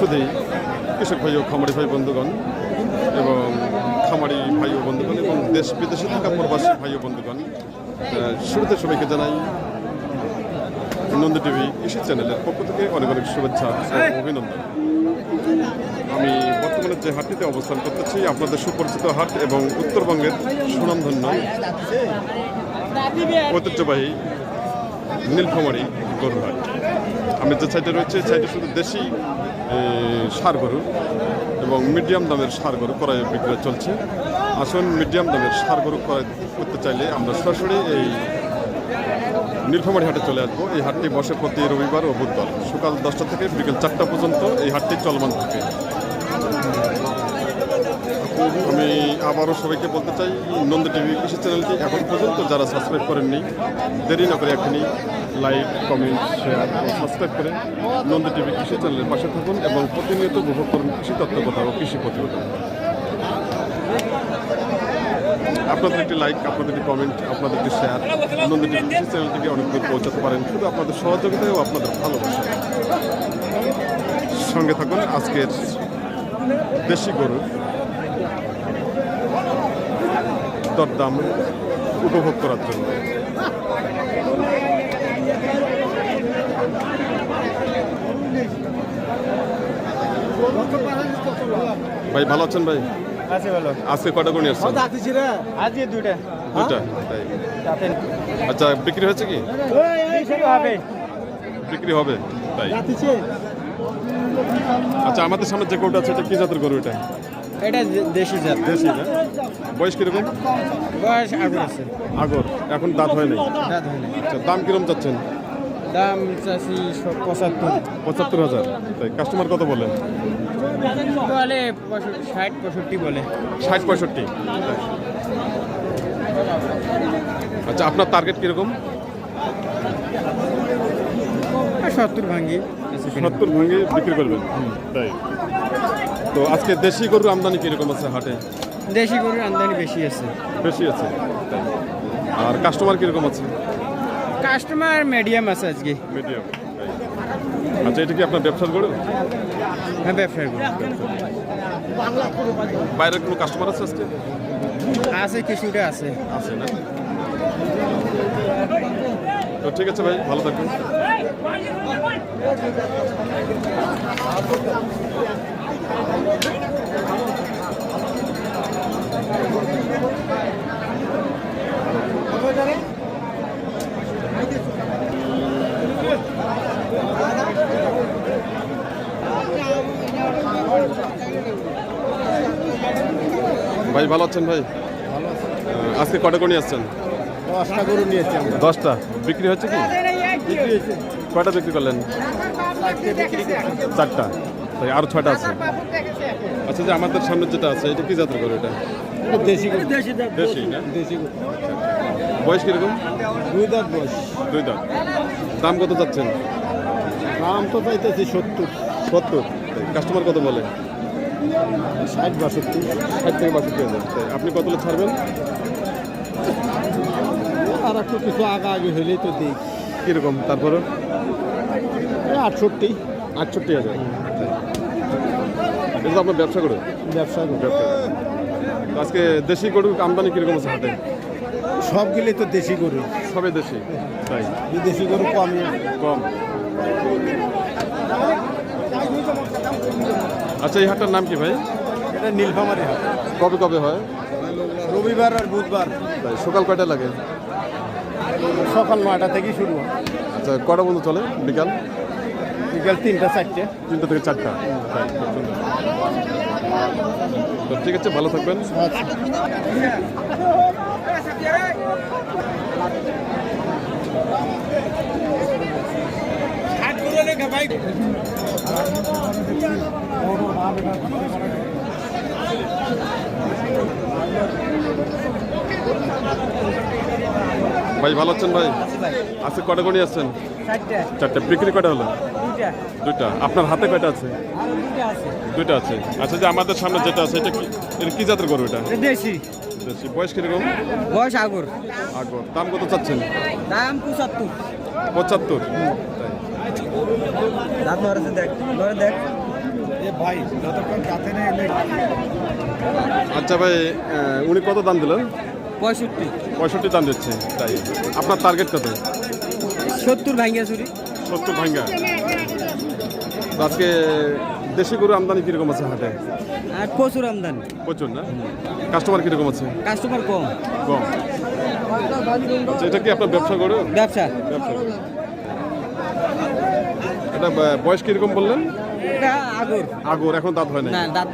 সুদী কৃষক ভাই ও খামারি ভাই বন্ধুগণ এবং খামারি ভাই ও বন্ধুগণ এবং দেশ বিদেশে থাকা প্রবাসী ভাই ও বন্ধুগণ শুরুতে সবাইকে জানাই নন্দ টিভি কৃষি চ্যানেলের পক্ষ থেকে অনেক অনেক শুভেচ্ছা অভিনন্দন। আমি বর্তমানে যে হাটটিতে অবস্থান করতেছি, আপনাদের সুপরিচিত হাট এবং উত্তরবঙ্গের সুনামধন্য ঐতিহ্যবাহী নীলফামারি গরু হাট। আমি যে সাইডে রয়েছে সাইডে শুধু দেশি ষাঁড় গরু এবং মিডিয়াম দামের সার গরু ক্রয় বিক্রয় চলছে। আসুন, মিডিয়াম দামের সার গরু ক্রয় করতে চাইলে আমরা সরাসরি এই নীলফামারি হাটে চলে আসব। এই হাটটি বসে প্রতি রবিবার ও বুধবার। সকাল দশটা থেকে বিকেল চারটা পর্যন্ত এই হাটটি চলমান থাকে। আমি আবারও সবাইকে বলতে চাই, নন্দ টিভি কৃষি চ্যানেলটি এখন পর্যন্ত যারা সাবস্ক্রাইব করেননি, দেরি না করে এখনই লাইক কমেন্ট শেয়ার সাবস্ক্রাইব করে নন্দ টিভি কৃষি চ্যানেলের পাশে থাকুন এবং প্রতিনিয়ত উপভোগ করুন কৃষি তত্ত্ব কথা ও কৃষি প্রতিবেদন। আপনাদের একটি লাইক আপনাদের একটি কমেন্ট আপনাদের একটি শেয়ার নন্দ টিভি কৃষি চ্যানেলটিকে অনেক দূর পৌঁছাতে পারেন। শুধু আপনাদের সহযোগিতা ও আপনাদের ভালোবাসা সঙ্গে থাকুন আজকের দেশি গরুর দরদাম উপভোগ করার জন্য। ভাই ভালো আছেন ভাই? আছে ভালো। আজকে কটা করে নিয়ে আসছেন? আজকে দুইটা। দুটা তাই। আচ্ছা বিক্রি হয়েছে কি? বিক্রি হবে। বিক্রি হবে তাই। আচ্ছা আমাদের সামনে যে গরুটা আছে এটা কি জাতের গরু এটা? এটা দেশি জাত। দেশি না বয়স কীরকম? বয়স আগুন আছে আগর এখন দাঁত হয় নাই? দাঁত হয় না আচ্ছা দাম কিরম যাচ্ছেন দাম চাষি পঁচাত্তর। পঁচাত্তর হাজার। তাই কাস্টমার কত বলেন বলে ষাট পঁয়ষট্টি বলে। ষাট পঁয়ষট্টি। আচ্ছা আপনার টার্গেট কীরকম? সত্তর ভাঙ্গি। সত্তর ভাঙে বিক্রি করবেন। তাই। তো আজকে দেশি গরুর আমদানি কীরকম আছে হাটে? দেশি গরুর আমদানি বেশি আছে। বেশি আছে? আর কাস্টমার কীরকম আছে? কাস্টমার মিডিয়াম আছে আজকে। মিডিয়াম আচ্ছা এটা কি আপনার ব্যবসার গরু? হ্যাঁ ব্যবসার গরু। বাইরের কোনো কাস্টমার আছে আজকে? আছে কিছুটা আছে। আছে না? তো ঠিক আছে ভাই ভালো থাকবেন। ভাই ভালো আছেন ভাই? আজকে কটা করে নিয়ে আসছেন? দশটা গরু নিয়েছি আমরা। দশটা। বিক্রি হচ্ছে কি? কয়টা বিক্রি করলেন? চারটা। তাই আরও ছয়টা আছে। আচ্ছা যে আমাদের সামনে যেটা আছে এটা কি জাতের গরু এটা? দেশি দেশি দেশি না? দেশি বয়স কীরকম? দুই দাঁত বয়স। দুই দাঁত। দাম কত যাচ্ছেন দাম তো চাইতেছি সত্তর। সত্তর? কাস্টমার কত বলে? ষাট বাষট্টি। ষাট থেকে বাষট্টি হাজার। তাই আপনি কত ছাড়বেন? আর একটু কিছু আগা আগে হলেই তো দিই। কীরকম? তারপরে আটষট্টি। আটষট্টি হাজার। এটা তো আপনার ব্যবসা করে? ব্যবসা করি। আজকে দেশি গরুর আমদানি কীরকম আছে হাটে? সবগুলি তো দেশি গরু। সবে দেশি? তাই? বিদেশি গরু কম। কম। আচ্ছা এই হাটটার নাম কি ভাই? এটা নীলফামারি হাট। কবে কবে হয়? রবিবার আর বুধবার। তাই সকাল কয়টা লাগে? সকাল নয়টা থেকেই শুরু হয়। আচ্ছা কটা বন্ধু চলে? বিকাল? বিকাল তিনটা চারটে। তিনটা থেকে চারটা। তাই তো ঠিক আছে ভালো থাকবেন। ভাই ভালো আছেন ভাই? আজকে কটা আসছেন চারটে। চারটা। বিক্রি কটা হলো? দুইটা। আপনার হাতে কয়টা আছে? আর দুইটা আছে। দুইটা আচ্ছা যে আমাদের সামনে যেটা আছে এটা কি এটা কি জাতের গরু এটা? দেশি। দেশি। বয়স কীরকম? বয়স আগর। আগর। দাম কত চাচ্ছেন? দাম পঁচাত্তর। পঁচাত্তর। দাঁত নড়েছে দেখ। নড়ে দেখ। ভাই যতক্ষণ কাতে নেই আচ্ছা ভাই উনি কত দাম দিলেন? পঁয়ষট্টি। পঁয়ষট্টি দাম দিচ্ছে। তাই। আপনার টার্গেট কত? সত্তর ভাঙ্গা চুরি। সত্তর ভাঙ্গা। আজকে দেশি গরু আমদানি কীরকম আছে হাটে? আর প্রচুর আমদানি। প্রচুর না? কাস্টমার কীরকম আছে? কাস্টমার কম। কম। আচ্ছা এটা কি আপনার ব্যবসা গরু? ব্যবসা। ব্যবসা। এটা বয়স কীরকম বললেন? এটা আগর। আগর এখন দাঁত হয় না না দাঁত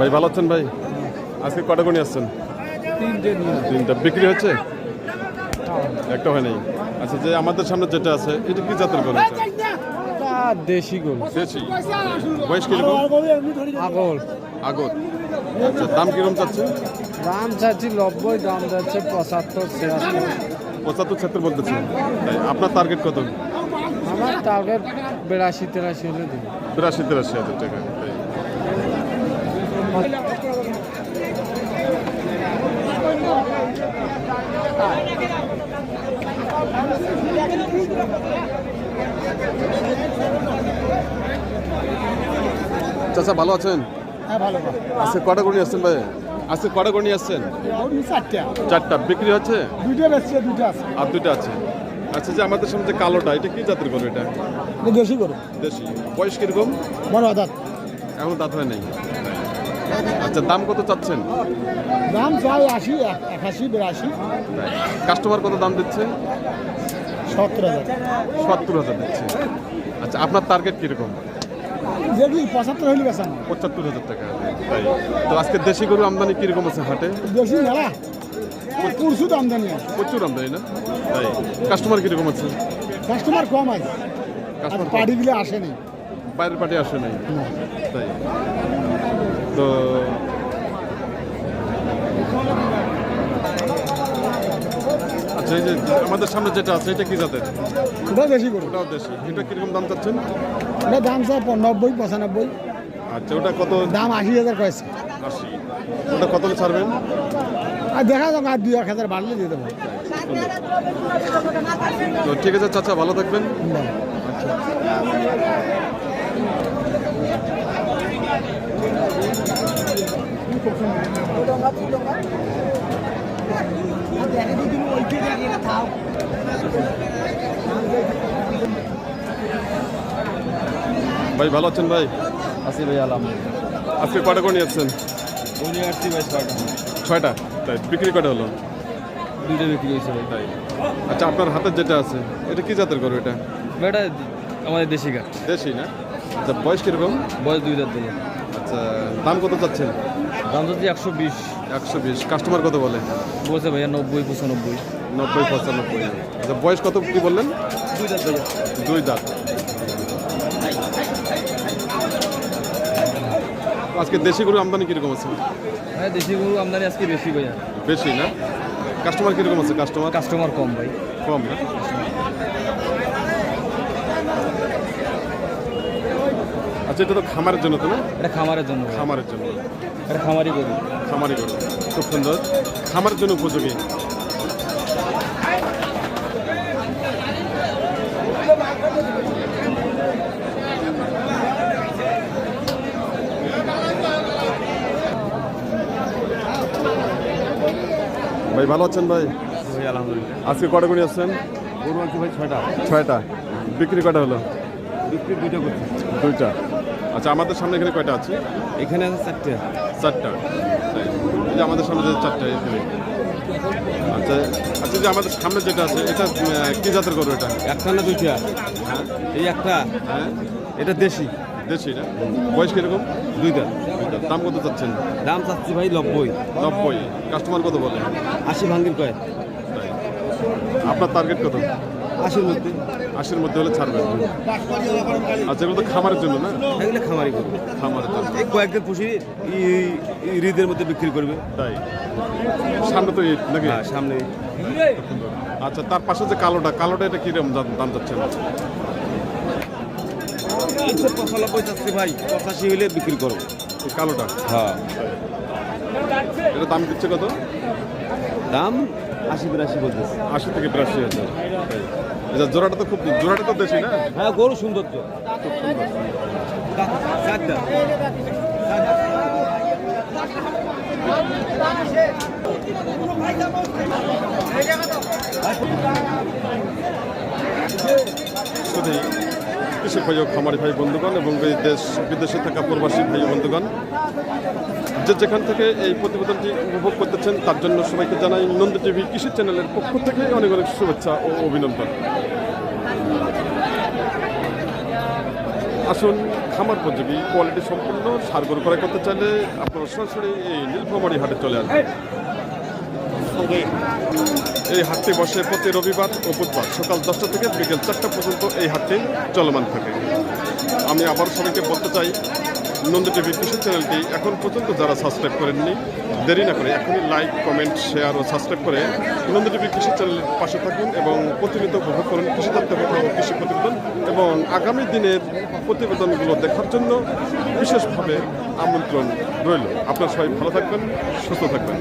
ভাই ভালো আছেন ভাই? আজকে কটা গুণি আসছেন? তিনটে বিক্রি হচ্ছে? একটা হয় নাই। আচ্ছা যে আমাদের সামনে যেটা আছে এটা কি জাতের গরু দেশি গরু। দেশি। বয়স কীরকম? আগল। আগর আচ্ছা দাম কীরকম চাচ্ছে? দাম চাচ্ছি নব্বই দাম যাচ্ছে পঁচাত্তর ছিয়াত্তর। পঁচাত্তর ছিয়াত্তর বলতেছে। আপনার টার্গেট কত? আমার টার্গেট বিরাশি তেরাশি হলে দিই বিরাশি তিরাশি হাজার টাকা। চাচা ভালো আছেন? হ্যাঁ ভালো আজকে কটা গণি আসছেন ভাই? আজকে কটা গণি আসছেন? চারটা। বিক্রি হচ্ছে? দুইটা বেশি দুইটা আছে। আর দুইটা আছে। আচ্ছা যে আমাদের সামনে যে কালোটা এটা কি জাতের গরু এটা? দেশি গরু। দেশি। বয়স কীরকম? বড় আদাত এখন দাঁত হয় নাই। আচ্ছা দাম কত চাচ্ছেন? দাম চাই আশি একাশি বিরাশি। কাস্টমার কত দাম দিচ্ছে? সত্তর হাজার। সত্তর হাজার দিচ্ছে। আচ্ছা আপনার টার্গেট কীরকম? দেখি পঁচাত্তর হইলে বেচা পঁচাত্তর হাজার টাকা। তাই তো আজকে দেশি গরু আমদানি কীরকম আছে হাটে? দেশি মেলা। পুরসু তো আমদানি প্রচুর আমদানি না? তাই কাস্টমার কীরকম আছে? কাস্টমার কম আছে। কাস্টমার পার্টিগুলো আসেনি বাইরের পার্টি আসে নাই। তাই তো আচ্ছা এই যে আমাদের সামনে যেটা আছে এটা কি জাতের? ওটা দেশি গরু। ওটাও দেশি। এটা কীরকম দাম চাচ্ছেন? ওটা দাম চাই নব্বই পঁচানব্বই। আচ্ছা ওটা কত? দাম আশি হাজার কয়েছে। আশি। ওটা কত ছাড়বেন? আর দেখা যাক আর দুই এক হাজার বাড়লে দিয়ে দেবো। তো ঠিক আছে চাচা ভালো থাকবেন। ভাই ভালো আছেন ভাই? আছি ভাই আলাম আজকে কটা করে নিয়ে আসছেন ভাই ছয়টা। ছয়টা? তাই বিক্রি কটা হলো? দুইটা বিক্রি হয়েছে ভাই। তাই। আচ্ছা আপনার হাতের যেটা আছে এটা কি জাতের গরু এটা? এটা আমাদের দেশি গাছ। দেশি না? আচ্ছা বয়স কীরকম? বয়স দুই দাঁত আচ্ছা দাম কত চাচ্ছেন? দাম যদি একশো বিশ। একশো বিশ। কাস্টমার কত বলে? বলছে ভাইয়া নব্বই পঁচানব্বই। নব্বই পঁচানব্বই। আচ্ছা বয়স কত কি বললেন? দুই দাঁত ভাইয়া। দুই দাঁত। আজকে দেশি গরু আমদানি কীরকম আছে? হ্যাঁ দেশি গরু আমদানি আজকে বেশি ভাইয়া। বেশি না? কাস্টমার কীরকম আছে? কাস্টমার? কাস্টমার কম ভাই। কম না? আচ্ছা এটা তো খামারের জন্য তো না? এটা খামারের জন্য। খামারের জন্য। এটা খামারি গরু। খামারি গরু। খুব সুন্দর। খামারের জন্য উপযোগী। ভাই ভালো আছেন ভাই? আলহামদুলিল্লাহ। আজকে কটা গুণি আসছেন? গরু আনছি ভাই ছয়টা। ছয়টা। বিক্রি কটা হলো? বিক্রি দুইটা করছি। দুইটা। আচ্ছা আমাদের সামনে এখানে কয়টা আছে? এখানে আছে চারটে। চারটা। যে আমাদের সামনে যে চারটা এখানে আচ্ছা আচ্ছা যে আমাদের সামনে যেটা আছে এটা কি জাতের গরু এটা? একটা না দুইটা? হ্যাঁ। এই একটা। হ্যাঁ। এটা দেশি। দেশি না বয়স কীরকম? দুইটা। দুইটা। দাম কত চাচ্ছেন? দাম চাচ্ছি ভাই নব্বই। নব্বই। কাস্টমার কত বলে? আশি ভাঙ্গির কয়। আপনার টার্গেট কত? আশির মধ্যে। আশির মধ্যে হলে ছাড়বেন আচ্ছা এগুলো তো খামারের জন্য না? এগুলো খামারি করবে। খামারের জন্য। এই কয়েকদিন পুষি ঈদের মধ্যে বিক্রি করবে। তাই? সামনে তো ঈদ নাকি? হ্যাঁ সামনে আচ্ছা তার পাশে যে কালোটা কালোটা এটা কীরকম দাম- যাচ্ছে? তিনশো পঁচানব্বই চাচ্ছি ভাই পঁচাশি হলে বিক্রি করব। কালোটা? হ্যাঁ। এটা দাম দিচ্ছে কত? দাম আশি বিরাশি বলতেছে। আশি থেকে বিরাশি হাজার। আচ্ছা জোড়াটা তো খুব জোড়াটা তো দেশি না? হ্যাঁ গরু সৌন্দর্য চারটা শুধু কৃষক ভাই ও খামারি ভাই বন্ধুগণ এবং দেশ বিদেশে থাকা প্রবাসী ভাই বন্ধুগণ যে যেখান থেকে এই প্রতিবেদনটি উপভোগ করতেছেন, তার জন্য সবাইকে জানাই নন্দ টিভি কৃষি চ্যানেলের পক্ষ থেকে অনেক অনেক শুভেচ্ছা ও অভিনন্দন। আসুন, খামার উপযোগী, কোয়ালিটি সম্পন্ন, সার গরু ক্রয় করতে চাইলে আপনারা সরাসরি এই নীলফামারি হাটে চলে আসবেন। এই হাটটি বসে প্রতি রবিবার ও বুধবার সকাল দশটা থেকে বিকেল চারটা পর্যন্ত এই হাটটি চলমান থাকে। আমি আবার সবাইকে বলতে চাই নন্দ টিভি কৃষি চ্যানেলটি এখন পর্যন্ত যারা সাবস্ক্রাইব করেননি, দেরি না করে এখনই লাইক কমেন্ট শেয়ার ও সাবস্ক্রাইব করে নন্দ টিভি কৃষি চ্যানেলের পাশে থাকুন এবং প্রতিনিয়ত উপভোগ করুন কৃষি তথ্য কথা ও কৃষি প্রতিবেদন এবং আগামী দিনের প্রতিবেদনগুলো দেখার জন্য বিশেষভাবে আমন্ত্রণ রইল। আপনার সবাই ভালো থাকবেন, সুস্থ থাকবেন।